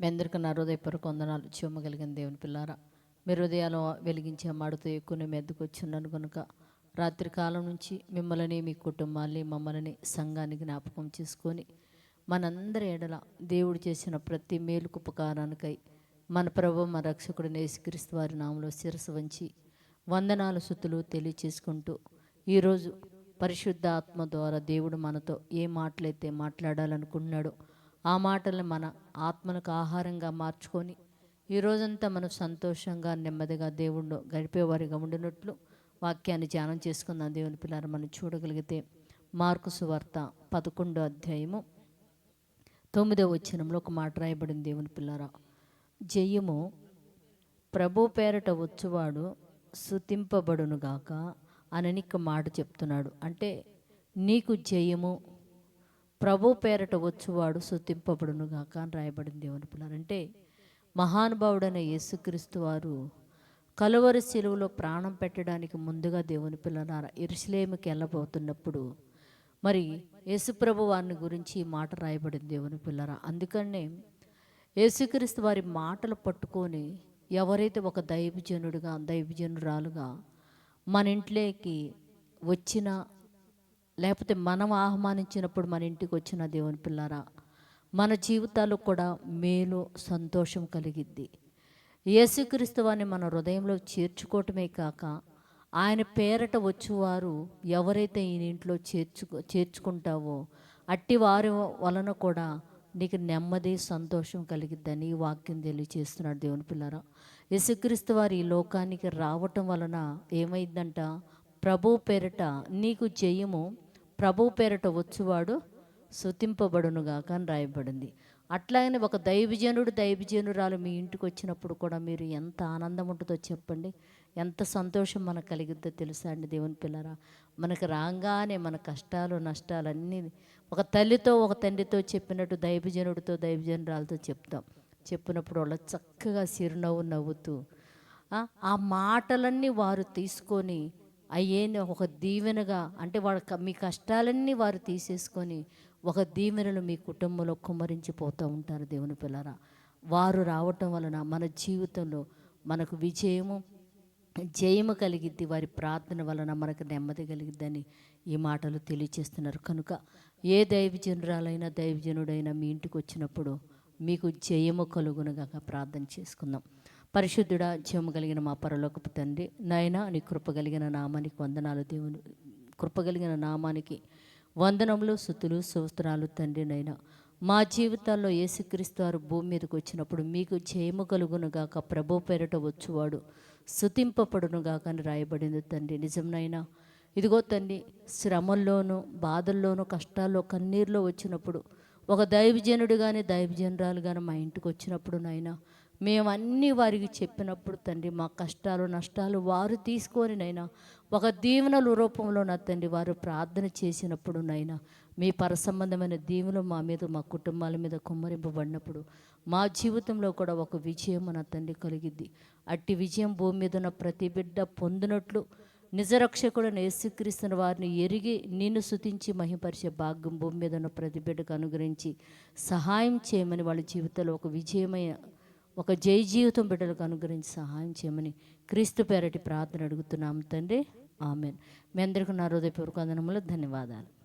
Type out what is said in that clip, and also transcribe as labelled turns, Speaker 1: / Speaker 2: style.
Speaker 1: మీ అందరికీ నా హృదయపూర్వక వందనాలు. చూమగలిగిన దేవుని పిల్లారా మీ హృదయాలు వెలిగించే మాడుతూ ఎక్కువ మెద్దుకు వచ్చిన్నాను కనుక రాత్రి కాలం నుంచి మిమ్మల్ని మీ కుటుంబాన్ని మమ్మల్ని సంఘాన్ని జ్ఞాపకం చేసుకొని మనందరి ఎడల దేవుడు చేసిన ప్రతి మేలుకు ఉపకారానికై మన ప్రభు మన రక్షకుడు నేసుక్రీస్తు వారి నామంలో శిరసు వంచి వందనాలు సుతులు తెలియచేసుకుంటూ ఈరోజు పరిశుద్ధ ఆత్మ ద్వారా దేవుడు మనతో ఏ మాటలైతే మాట్లాడాలనుకుంటున్నాడో ఆ మాటలు మన ఆత్మలకు ఆహారంగా మార్చుకొని ఈ రోజంతా మనం సంతోషంగా నెమ్మదిగా దేవుడు గడిపేవారిగా ఉండినట్లు వాక్యాన్ని ధ్యానం చేసుకుందాం. దేవుని పిల్లలు మనం చూడగలిగితే మార్కు సువార్త పదకొండో అధ్యాయము తొమ్మిదో వచ్చినంలో ఒక మాట రాయబడింది. దేవుని పిల్లరా జయము ప్రభు పేరట వచ్చువాడు శుతింపబడునుగాక అని మాట చెప్తున్నాడు. అంటే నీకు జయము ప్రభు పేరట వచ్చువాడు శుతింపబడునుగాక అని రాయబడింది దేవుని అంటే మహానుభావుడైన యేసుక్రీస్తు వారు కలువరి శిలువలో ప్రాణం పెట్టడానికి ముందుగా దేవుని పిల్లనారా ఇరుసలేమికి వెళ్ళబోతున్నప్పుడు మరి యేసుప్రభు వారిని గురించి ఈ మాట రాయబడింది దేవుని పిల్లరా. అందుకనే యేసుక్రీస్తు వారి మాటలు పట్టుకొని ఎవరైతే ఒక దైవజనుడుగా దైవజనురాలుగా మన ఇంట్లోకి వచ్చిన లేకపోతే మనం ఆహ్వానించినప్పుడు మన ఇంటికి వచ్చిన దేవుని పిల్లారా మన జీవితాలు కూడా మేలు సంతోషం కలిగిద్ది. యేసుక్రీస్తు వారిని మన హృదయంలో చేర్చుకోవటమే కాక ఆయన పేరట వచ్చేవారు ఎవరైతే ఈయన ఇంట్లో చేర్చుకో చేర్చుకుంటావో అట్టి వారి వలన కూడా నీకు నెమ్మది సంతోషం కలిగిద్దని ఈ వాక్యం తెలియచేస్తున్నాడు దేవుని పిల్లరా. యేసుక్రీస్తు వారి ఈ లోకానికి రావటం వలన ఏమైందంట ప్రభు పేరట నీకు జయము ప్రభు పేరట వచ్చువాడు శుతింపబడునుగాక అని రాయబడింది. అట్లాగనే ఒక దైవజనుడు దైవజనురాలు మీ ఇంటికి వచ్చినప్పుడు కూడా మీరు ఎంత ఆనందం ఉంటుందో చెప్పండి. ఎంత సంతోషం మనకు కలిగిద్దో తెలుసా అండి దేవుని పిల్లరా? మనకు రాగానే మన కష్టాలు నష్టాలు అన్నీ ఒక తల్లితో ఒక తండ్రితో చెప్పినట్టు దైవజనుడితో దైవజనురాలతో చెప్తాం. చెప్పినప్పుడు వాళ్ళు చక్కగా చిరునవ్వు నవ్వుతూ ఆ, ఆ మాటలన్నీ వారు తీసుకొని అయ్యేని ఒక దీవెనగా అంటే వాళ్ళ క- మీ కష్టాలన్నీ వారు తీసేసుకొని ఒక దీవెనలు మీ కుటుంబంలో కుమ్మరించిపోతూ ఉంటారు దేవుని పిల్లరా. వారు రావటం వలన మన జీవితంలో మనకు విజయము జయము కలిగిద్ది. వారి ప్రార్థన వలన మనకు నెమ్మది కలిగిద్దని ఈ మాటలు తెలియచేస్తున్నారు. కనుక ఏ దైవజనురాలైనా దైవజనుడైనా మీ ఇంటికి వచ్చినప్పుడు మీకు జయము కలుగునగా ప్రార్థన చేసుకుందాం. పరిశుద్ధుడ జయము కలిగిన మా పరలోకపు తండ్రి. నాయన నీ కృప కలిగిన నామానికి వందనాలు దేవుని కృప కలిగిన నామానికి వందనములు సుతులు సూత్రాలు తండ్రి నైనా మా జీవితాల్లో యేసుక్రీస్తు వారు భూమి మీదకి వచ్చినప్పుడు మీకు జయము కలుగునుగాక ప్రభు పేరట వచ్చువాడు శుతింపబడునుగాక అని రాయబడింది తండ్రి. నిజంనైనా ఇదిగో తండ్రి శ్రమల్లోనూ బాధల్లోనూ కష్టాల్లో కన్నీరులో వచ్చినప్పుడు ఒక దైవజనుడు కానీ దైవజనురాలు కానీ మా ఇంటికి వచ్చినప్పుడు నాయన మేము అన్నీ వారికి చెప్పినప్పుడు తండ్రి మా కష్టాలు నష్టాలు వారు తీసుకొని నైనా ఒక దీవెనల రూపంలో నా తండ్రి వారు ప్రార్థన చేసినప్పుడు నైనా మీ పరసంబంధమైన దీవెనలు మా మీద మా కుటుంబాల మీద కుమ్మరింపబడినప్పుడు మా జీవితంలో కూడా ఒక విజయం నా తండ్రి కలిగిద్ది. అట్టి విజయం భూమి మీద ఉన్న ప్రతి బిడ్డ పొందినట్లు నిజరక్షకుడు యేసుక్రీస్తున్న వారిని ఎరిగి నిన్ను శుతించి మహిపరిచే భాగ్యం భూమి మీద ఉన్న ప్రతి బిడ్డకు అనుగ్రహించి సహాయం చేయమని వాళ్ళ జీవితంలో ఒక విజయమైన ఒక జై జీవితం బిడ్డలకు అనుగ్రహించి సహాయం చేయమని క్రీస్తు పేరటి ప్రార్థన అడుగుతున్నాము తండ్రి. ఆమెన్. మీ అందరికీ నా హృదయపూర్వక వందనములు. ధన్యవాదాలు.